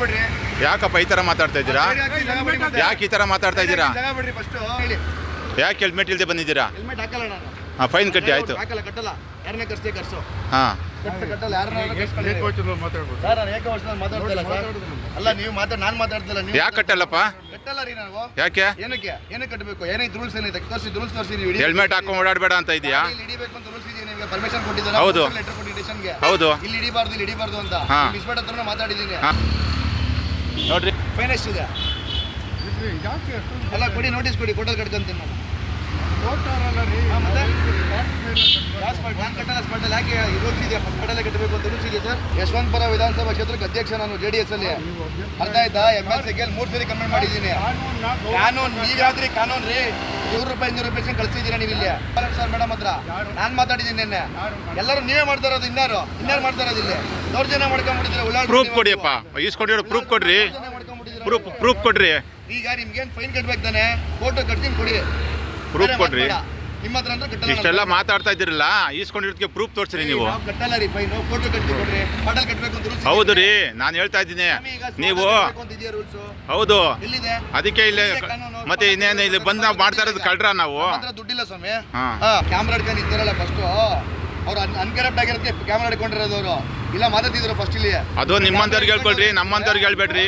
ಹೇಳ್ಬಿಡ್ರಿ. ಯಾಕಪ್ಪ ಈ ತರ ಮಾತಾಡ್ತಾ ಇದ್ದೀರಾ. ಯಾಕೆ ಈ ತರ ಮಾತಾಡ್ತಾ ಇದ್ದೀರಾ? ಜಾಗ ಫಸ್ಟ್? ಹೇಳಿ. ಯಾಕೆ ಹೆಲ್ಮೆಟ್ ಇಲ್ಲದೆ ಬಂದಿದ್ದೀರಾ? ಹೆಲ್ಮೆಟ್ ಹಾಕಲ್ಲ ನಾನು. ಹಾಂ ಫೈನ್ ಕಟ್ಟಿ ಆಯ್ತು. ಹಾಕಲ್ಲ ಕಟ್ಟಲ್ಲ. ಯಾರನ್ನೇ ಕರ್ಸಿ ಕರ್ಸು. ಹಾಂ. ಕಟ್ಟ ಕಟ್ಟಲ್ಲ ಯಾರನ್ನ ಸರ್ ನಾನು ಏಕ ವರ್ಷದಲ್ಲಿ ಮಾತಾಡ್ತಿಲ್ಲ ಸರ್. ಅಲ್ಲ ನೀವು ಮಾತಾಡ್ ನಾನು ಮಾತಾಡ್ತಿಲ್ಲ ನೀವು ಯಾಕೆ ಕಟ್ಟಲ್ಲಪ್ಪ? ಕಟ್ಟಲ್ಲ ರೀ ನಾವು ಯಾಕೆ? ಏನಕ್ಕೆ? ಏನಕ್ಕೆ ಕಟ್ಟಬೇಕು? ಏನೈತೆ ರೂಲ್ಸ್ ಏನಿದೆ? ತೋರಿಸಿ ರೂಲ್ಸ್ ತೋರಿಸಿ ನೀವು ಹೆಲ್ಮೆಟ್ ಹಾಕೊಂಡು ಓಡಾಡಬೇಡ ಅಂತ ಇದೆಯಾ? ಇಲ್ಲಿ ಹಿಡಿಬೇಕು ಅಂತ ರೂಲ್ಸ್ ಇದೆಯಾ ನಿಮಗೆ? ಪರ್ಮಿಷನ್ ಕೊಟ್ಟಿದ್ದಾರೆ ಹೌದು. ಲೆಟರ್ ಕೊಟ್ಟು ಸ್ಟೇಷನ್ಗೆ ಹೌದು. ಇಲ್ಲಿ ಹಿಡಿಬಾರ್ದು ಇಲ್ಲಿ ಹಿಡಿಬಾರ್ದು ಅಂತ. ಹಾ. ಇಸ್ಬೇಡ ಹತ್ರನೂ ಮಾತಾಡಿದ್ದೀನಿ. ನೋಡ್ರಿ. ಫೈನ್ ಎಷ್ಟಿದೆ ಅಲ್ಲ ಕೊಡಿ ನೋಟಿಸ್ ಕೊಡಿ ಕೊಟ್ಟಲ್ಲಿ ಕಟ್ಕೊಂತೀನಿ ನಾನು. ಹಾ, ಮತ್ತೆ? ಸ್ಪಾಟ್ ನಾನು ಕಟ್ಟಲ್ಲ ಸ್ಪಾಟಲ್ಲಿ ಯಾಕೆ ರೂಲ್ಸ್ ಇದೆಯಾ ಸ್ಪಾಟಲ್ಲೇ ಕಟ್ಟಬೇಕು ಅಂತ ರೂಲ್ಸ್ ಇದೆ ಸರ್? ಯಶವಂತಪುರ ವಿಧಾನಸಭಾ ಕ್ಷೇತ್ರಕ್ಕೆ ಅಧ್ಯಕ್ಷ ನಾನು ಜೆ ಡಿ ಎಸ್ ಅಲ್ಲಿ. ಅರ್ಥ ಆಯ್ತಾ? ಎಂ ಎಲ್ ಸಿಗೆ ಮೂರು ಸರಿ ಕಮೆಂಟ್ ಮಾಡಿದ್ದೀನಿ. ಕಾನೂನು ನೀವ್ಯಾವ್ದ್ರಿ ಕಾನೂನು ರೀ? ನೂರು ರೂಪಾಯಿ ಐನೂರು ರೂಪಾಯಿ ಕಳಿಸಿದ್ದೀರಾ ನೀವು ಇಲ್ಲಿ? ಸರ್ ಮೇಡಮ್ ಹತ್ರ? ನಾನು ಮಾತಾಡಿದ್ದೀನಿ ನಿನ್ನೆ. ಎಲ್ಲರೂ ನೀವೇ ಮಾಡ್ತಾ ಇರೋದು ಇನ್ನಾರು ಇನ್ನಾರು ಮಾಡ್ತಾ ಇರೋದು ಇಲ್ಲಿ? ದೌರ್ಜನ್ಯ ಮಾಡ್ಕೊಂಡ್ಬಿಟ್ಟಿದ್ರೆ ಪ್ರೂಫ್ ಕೊಡಿಯಪ್ಪ ಈಸ್ಕೊಂಡಿರೋ ಪ್ರೂಫ್ ಕೊಡ್ರಿ. ಪ್ರೂಫ್ ಪ್ರೂಫ್ ಕೊಡ್ರಿ. ಈಗ ನಿಮ್ಗೇನು ಫೈನ್ ಕಟ್ಬೇಕು ತಾನೆ? ಫೋಟೋ ಕಟ್ತೀನಿ ಕೊಡಿ. ಪ್ರೂಫ್ ಕೊಡ್ರಿ. ಮಾತ್ ನಿಮ್ಮ ಹತ್ರ ಅಂದ್ರೆ ಕಟ್ಟಲ್ಲ ಇಷ್ಟೆಲ್ಲ ಮಾತಾಡ್ತಾ ಇದ್ದೀರಲ್ಲ ಈಸ್ಕೊಂಡಿರೋದಕ್ಕೆ ಪ್ರೂಫ್ ತೋರಿಸ್ರಿ ನೀವು. ನಾವು ಕಟ್ಟಲ್ಲ ರೀ ಫೈನ್ ಫೋಟೋ ಕಟ್ಟಿ ಕೊಡ್ರಿ. ಪಾಟಲ್ ಕಟ್ಬೇಕು ಅಂತ ರೂಲ್ಸ್ ಹೌದು ರೀ ನಾನು ಹೇಳ್ತಾ ಇದ್ದೀನಿ. ನೀವು ರೂಲ್ಸ್ ಹೌದು. ಎಲ್ಲಿದೆ? ಅದಕ್ಕೆ ಇಲ್ಲಿ ಮತ್ತೆ ಇನ್ನೇನು ಇಲ್ಲಿ ಬಂದು ನಾವು ಮಾಡ್ತಾ ಇರೋದು ಕಳ್ರ ನಾವು. ನಮ್ಮ ಹತ್ರ ದುಡ್ಡಿಲ್ಲ ಸ್ವಾಮಿ. ಹಾ. ಕ್ಯಾಮ್ರಾ ಹಿಡ್ಕೊಂಡು ಇದ್ದಾರಲ್ಲ ಫಸ್ಟ್ ಅವ್ರು ಅನ್ಕರಪ್ಟ್ ಆಗಿರೋದಕ್ಕೆ ಕ್ಯಾಮ್ರಾ ಹಿಡ್ಕೊಂಡಿರೋದು ಅವರು. ಇಲ್ಲ ಮಾತಾಡ್ತಿದ್ರು ಫಸ್ಟ್ ಇಲ್ಲಿ. ಅದು ನಿಮ್ಮಂಥವ್ರಿಗೆ ಹೇಳ್ಕೊಳ್ರಿ ನಮ್ಮಂಥವ್ರಿಗೆ ಹೇಳ್ಬೇಡ್ರಿ.